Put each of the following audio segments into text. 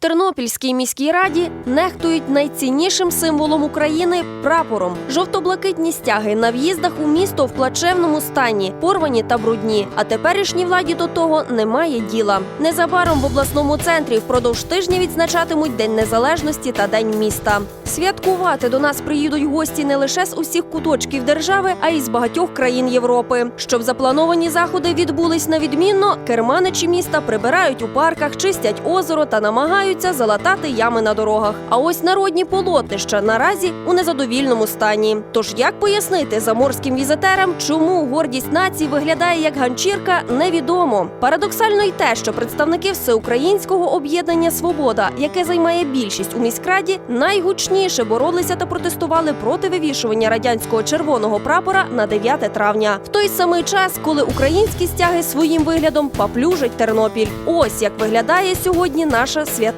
Тернопільській міській раді нехтують найціннішим символом України прапором. Жовто-блакитні стяги на в'їздах у місто в плачевному стані, порвані та брудні. А теперішній владі до того немає діла. Незабаром в обласному центрі впродовж тижня відзначатимуть День Незалежності та День міста. Святкувати до нас приїдуть гості не лише з усіх куточків держави, а й з багатьох країн Європи. Щоб заплановані заходи відбулись на відмінно, керманичі міста прибирають у парках, чистять озеро та намагаються залатати ями на дорогах. А ось народні полотнища наразі у незадовільному стані. Тож як пояснити заморським візитерам, чому гордість нації виглядає як ганчірка, невідомо. Парадоксально й те, що представники всеукраїнського об'єднання Свобода, яке займає більшість у міськраді, найгучніше боролися та протестували проти вивішування радянського червоного прапора на 9 травня, в той самий час, коли українські стяги своїм виглядом поплюжать Тернопіль. Ось як виглядає сьогодні наша свята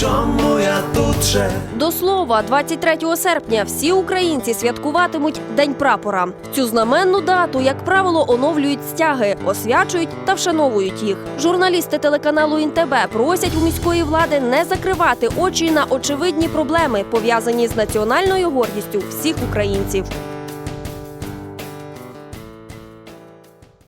Чому я тут ще? До слова, 23 серпня всі українці святкуватимуть День прапора. Цю знаменну дату, як правило, оновлюють стяги, освячують та вшановують їх. Журналісти телеканалу ІНТБ просять у міської влади не закривати очі на очевидні проблеми, пов'язані з національною гордістю всіх українців.